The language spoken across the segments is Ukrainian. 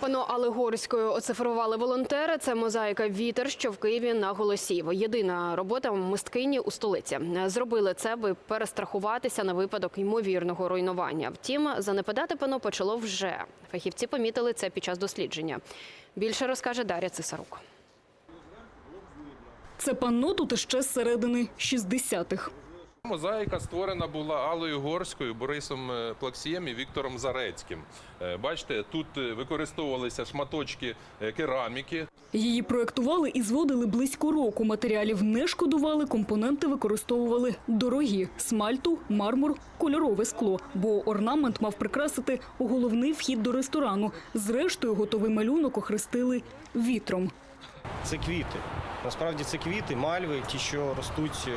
Пано Алегорською оцифрували волонтери. Це мозаїка Вітер, що в Києві на голосів. Єдина робота мисткині у столиці. Зробили це, аби перестрахуватися на випадок ймовірного руйнування. Втім, занепадати пано почало вже. Фахівці помітили це під час дослідження. Більше розкаже Дар'я Цисарук. Це панно тут іще з середини 60-х. Мозаїка створена була Аллою Горською, Борисом е, Плаксієм і Віктором Зарецьким. Е, Бачите, тут е, використовувалися шматочки кераміки. Її проектували і зводили близько року. Матеріалів не шкодували, компоненти використовували дорогі – смальту, мармур, кольорове скло. Бо орнамент мав прикрасити головний вхід до ресторану. Зрештою, готовий малюнок охрестили вітром. Це квіти. Насправді це квіти, мальви, ті, що ростуть, е,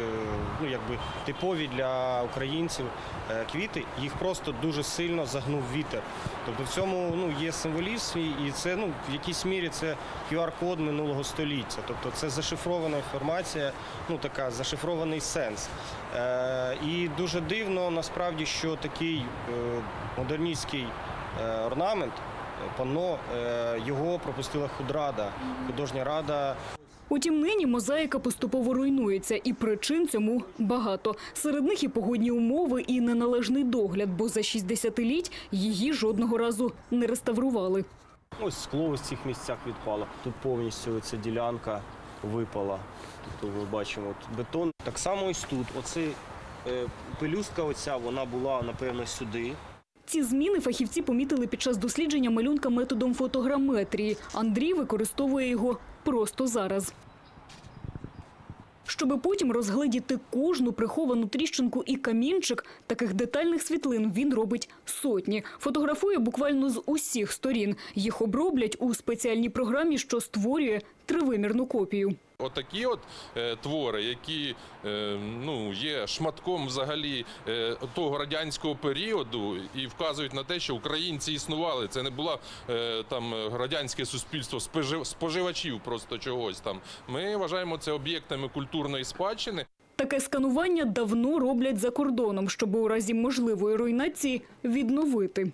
ну якби типові для українців е, квіти. Їх просто дуже сильно загнув вітер. Тобто в цьому ну є символізм, і це ну в якійсь мірі це QR-код минулого століття. Тобто це зашифрована інформація, ну така зашифрований сенс. Е, і дуже дивно насправді, що такий е, модерністський е, орнамент. Панно е, його пропустила худрада, художня рада Утім, нині мозаїка поступово руйнується, і причин цьому багато. Серед них і погодні умови, і неналежний догляд, бо за 60-літь її жодного разу не реставрували. Ось скло в цих місцях відпало. Тут повністю ця ділянка випала. Тобто ми бачимо от бетон. Так само ось тут. Оце е, пелюстка оця, вона була, напевно, сюди. Ці зміни фахівці помітили під час дослідження малюнка методом фотограметрії. Андрій використовує його просто зараз. Щоби потім розгледіти кожну приховану тріщинку і камінчик, таких детальних світлин він робить сотні. Фотографує буквально з усіх сторін. Їх оброблять у спеціальній програмі, що створює тривимірну копію. Отакі от е, твори, які е, ну, є шматком взагалі е, того радянського періоду і вказують на те, що українці існували. Це не було е, там радянське суспільство спожив- споживачів просто чогось там. Ми вважаємо це об'єктами культурної спадщини. Таке сканування давно роблять за кордоном, щоб у разі можливої руйнації відновити.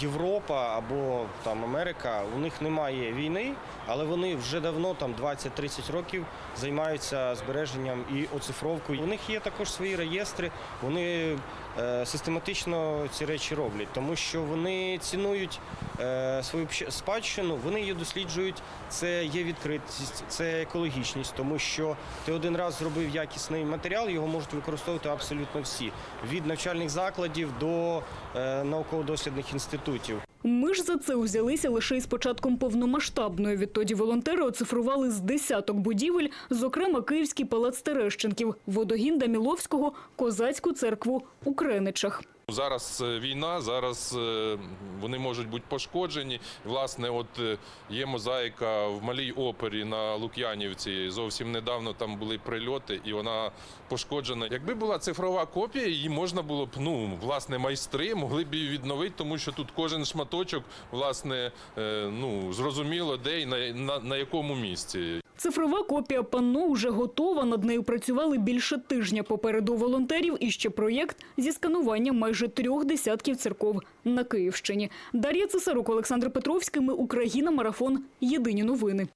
Європа або там Америка, у них немає війни, але вони вже давно, там 20-30 років, займаються збереженням і оцифровкою. У них є також свої реєстри, вони е, систематично ці речі роблять, тому що вони цінують е, свою спадщину, вони її досліджують. Це є відкритість, це екологічність, тому що ти один раз зробив якісний матеріал, його можуть використовувати абсолютно всі від навчальних закладів до е, науково-дослідних інститутів. Ми ж за це узялися лише із початком повномасштабної. Відтоді волонтери оцифрували з десяток будівель, зокрема Київський палац Терещенків, водогін Даміловського, Козацьку церкву у Креничах. Зараз е, війна, зараз е, вони можуть бути пошкоджені. Власне, от е, є мозаїка в малій опері на Лук'янівці. Зовсім недавно там були прильоти, і вона пошкоджена. Якби була цифрова копія, її можна було б, ну, власне, майстри могли б її відновити, тому що тут кожен шматочок, власне, ну, зрозуміло, де і на, на, на якому місці. Цифрова копія панно вже готова. Над нею працювали більше тижня. Попереду волонтерів і ще проєкт зі сканування майже трьох десятків церков на Київщині. Дар'я Цесарук, Олександр Петровський. Ми Україна. Марафон. Єдині новини.